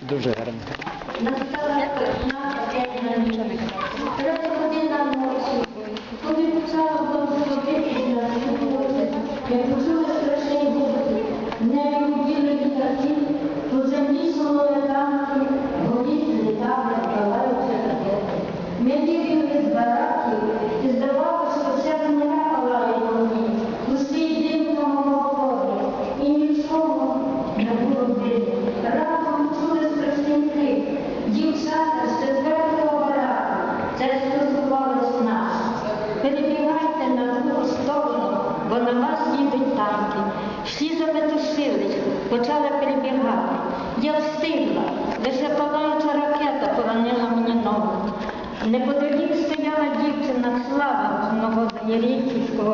Дуже гарно. година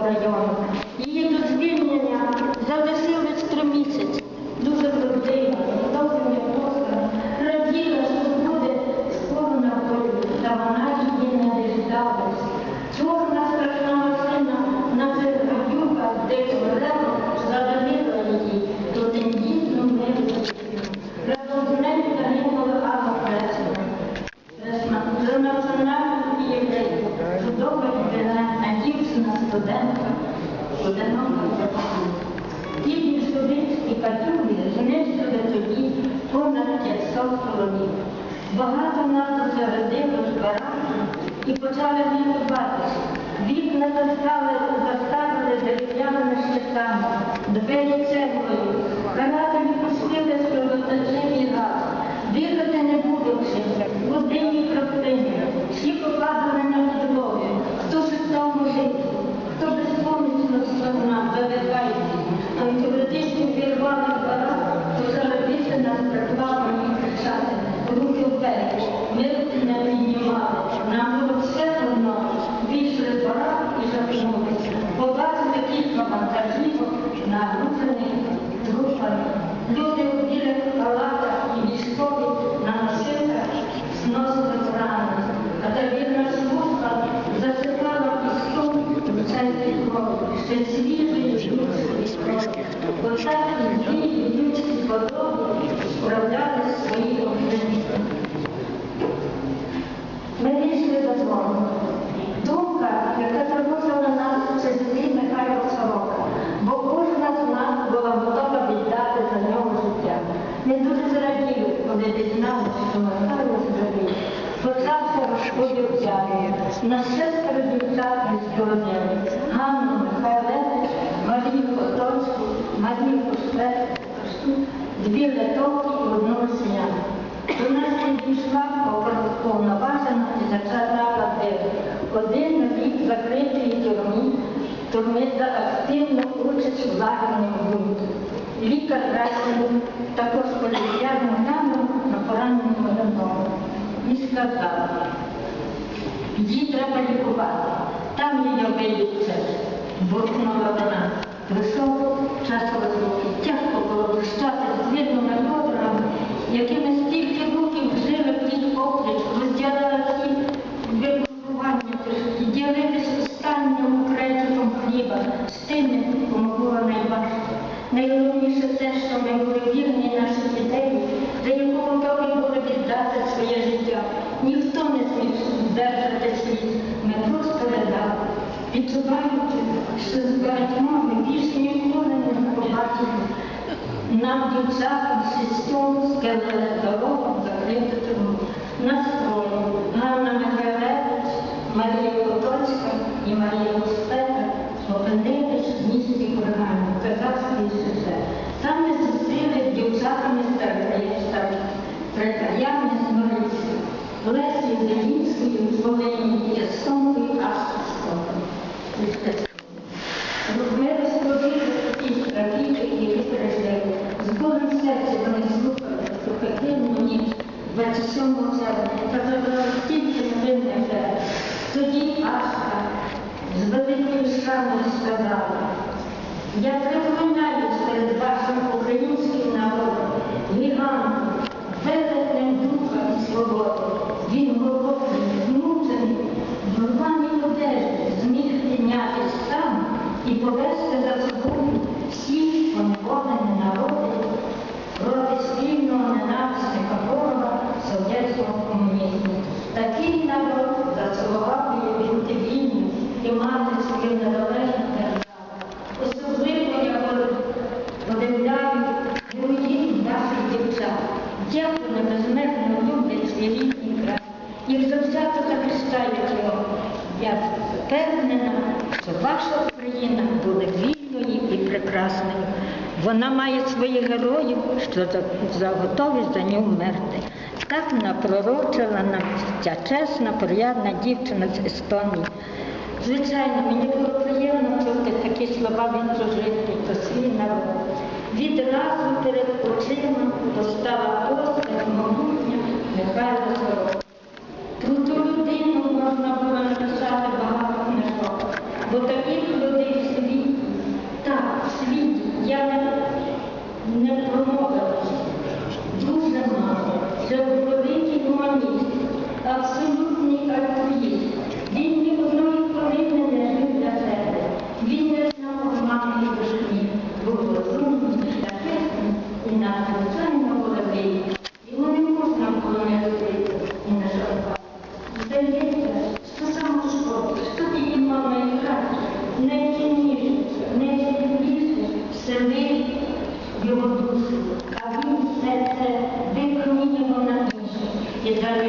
району. Її до звільнення залишились три місяці. Дуже з довгими плосками, раділа, що буде скоро на волю, та вона її не діждалась. Одинока запаху. Ті більшовицькі катюги знищили тоді понад 500 колонів. Багато нас зародило з бараків і почали гнітуватися. Вікна заставили, заставили дерев'яними щитами, двері цеглою, карателі пустили з кровоточив газ. Дихати не було чим, води краплини, всі покладали una red de Python. На дівчат із родини. Ганну Михайлевич, Марію Потоцьку, Марію Кошпетську, дві литовки і одну росіяну. До нас підійшла повноважена і зачала двері. Один рік закритої тюрмі, тюрми за активну участь у лагерному бунті. Лікар Райсен також поліціяну камеру на пораненому ногу. І сказав, її треба лікувати, там її обійдуться буркнула вона. Прийшов часто розмови, Тяжко було прощати з видними подругами, якими відчуваючи, що з багатьма ми більше ніколи не побачимо. Нам, дівчатам, шістьом сказали дорогу закрити тюрму. Нас. Ганна Михайлевич, Марія Потоцька і Марія Гуспета опинились в місті Кургані, Казахській ССР. Там ми зустріли з дівчатами з Трекарями з Марійська, Лесі Зелінською з Волині, Ясонкою я приклинаюсь перед вашим завзято захищають його. Я впевнена, що ваша Україна буде вільною і прекрасною. Вона має своїх героїв, що готові за нього вмерти. Так напророчила нам ця чесна, порядна дівчина з Естонії. Звичайно, мені було приємно чути такі слова від прожитий про свій народ. Відразу перед очима постала постать могутня Михайла Сорока. Про ту людину можна було написати багато книжок, бо таких людей в світі, так, в світі, я не, промовилася. Дуже мало. Це великий гуманіст, абсолютний альтруїст. Він ні одної хвилини не жив для себе. Він не знав обману і брехні. Був розумний, шляхетним і надзвичайно entrar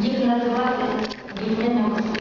їх називати вільними особами.